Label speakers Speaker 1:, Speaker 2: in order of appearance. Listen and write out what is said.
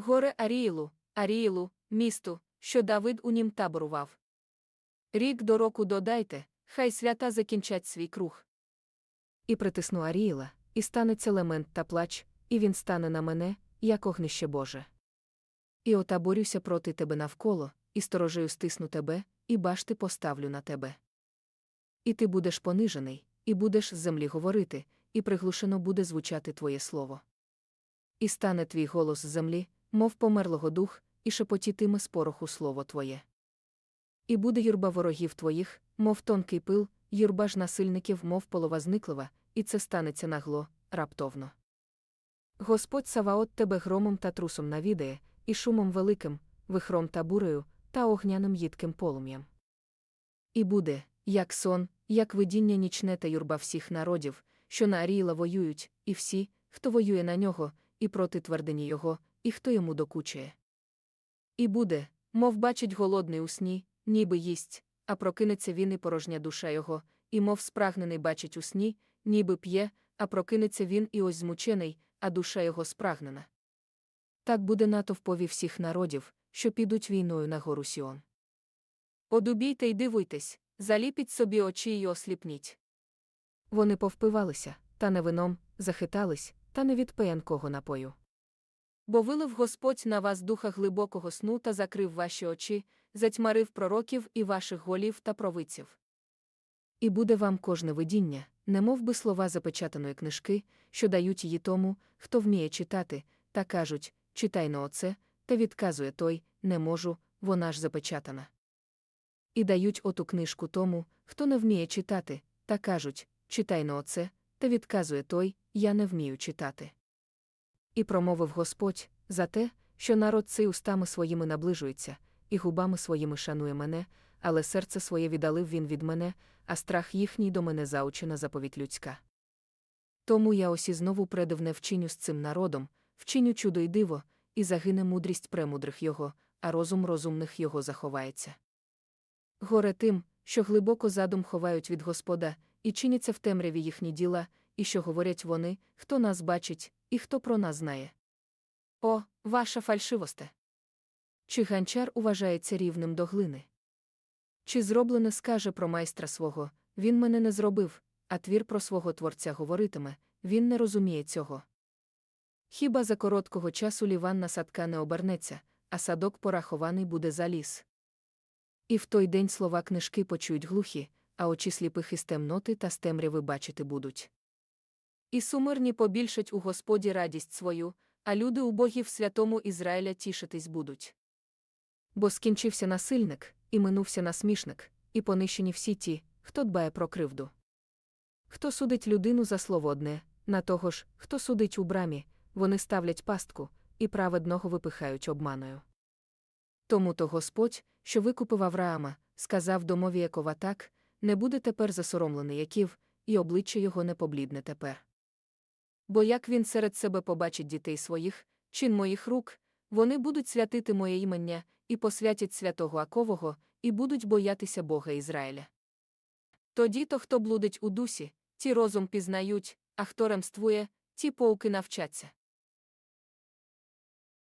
Speaker 1: Горе Аріїлу, Аріїлу, місту, що Давид у нім таборував. Рік до року додайте, хай свята закінчать свій круг.
Speaker 2: І притисну Аріїла, і станеться лемент та плач, і він стане на мене, як огнище Боже. І отаборюся проти тебе навколо, і сторожею стисну тебе, і башти поставлю на тебе. І ти будеш понижений, і будеш з землі говорити, і приглушено буде звучати твоє слово. І стане твій голос з землі, мов померлого дух, і шепотітиме з пороху слово твоє. І буде юрба ворогів твоїх, мов тонкий пил, юрба ж насильників, мов полова зниклива, і це станеться нагло, раптовно. Господь Саваот тебе громом та трусом навідає, і шумом великим, вихром та бурею, та огняним їдким полум'ям. І буде, як сон, як видіння нічне та юрба всіх народів, що на Аріїла воюють, і всі, хто воює на нього, і проти твердині його, і хто йому докучує. І буде, мов бачить голодний у сні, ніби їсть, а прокинеться він і порожня душа його, і мов спрагнений бачить у сні, ніби п'є, а прокинеться він і ось змучений, а душа його спрагнена. Так буде натовпові всіх народів, що підуть війною на гору Сіон.
Speaker 1: Одубійте й дивуйтесь, заліпіть собі очі й осліпніть.
Speaker 2: Вони повпивалися, та не вином, захитались, та не від пиянкого напою.
Speaker 1: Бо вилив Господь на вас духа глибокого сну та закрив ваші очі, затьмарив пророків і ваших голів та провидців.
Speaker 2: І буде вам кожне видіння, немов би слова запечатаної книжки, що дають її тому, хто вміє читати, та кажуть читай на оце, та відказує той не можу, вона ж запечатана. І дають оту книжку тому, хто не вміє читати, та кажуть читай на оце, та відказує той я не вмію читати. І промовив Господь за те, що народ цей устами своїми наближується, і губами своїми шанує мене, але серце своє віддалив він від мене, а страх їхній до мене заучена заповідь людська. Тому я ось і знову предивне вчиню з цим народом, вчиню чудо й диво, і загине мудрість премудрих його, а розум розумних його заховається. Горе тим, що глибоко задум ховають від Господа, і чиняться в темряві їхні діла, і що говорять вони, хто нас бачить, і хто про нас знає.
Speaker 1: О, ваша фальшивосте!
Speaker 2: Чи ганчар уважається рівним до глини? Чи зроблене скаже про майстра свого, він мене не зробив, а твір про свого творця говоритиме, він не розуміє цього. Хіба за короткого часу ліванна садка не обернеться, а садок порахований буде за ліс. І в той день слова книжки почують глухі, а очі сліпих із темноти та з темряви бачити будуть.
Speaker 1: І сумирні побільшать у Господі радість свою, а люди убогі в святому Ізраїля тішитись будуть.
Speaker 2: Бо скінчився насильник, і минувся насмішник, і понищені всі ті, хто дбає про кривду. Хто судить людину за слово одне, на того ж, хто судить у брамі, вони ставлять пастку, і праведного випихають обманою. Тому то Господь, що викупив Авраама, сказав домові Якова так, не буде тепер засоромлений Яків, і обличчя його не поблідне тепер.
Speaker 1: Бо як він серед себе побачить дітей своїх, чин моїх рук, вони будуть святити моє імення, і посвятять святого Акового, і будуть боятися Бога Ізраїля. Тоді то, хто блудить у дусі, ті розум пізнають, а хто ремствує, ті поуки навчаться.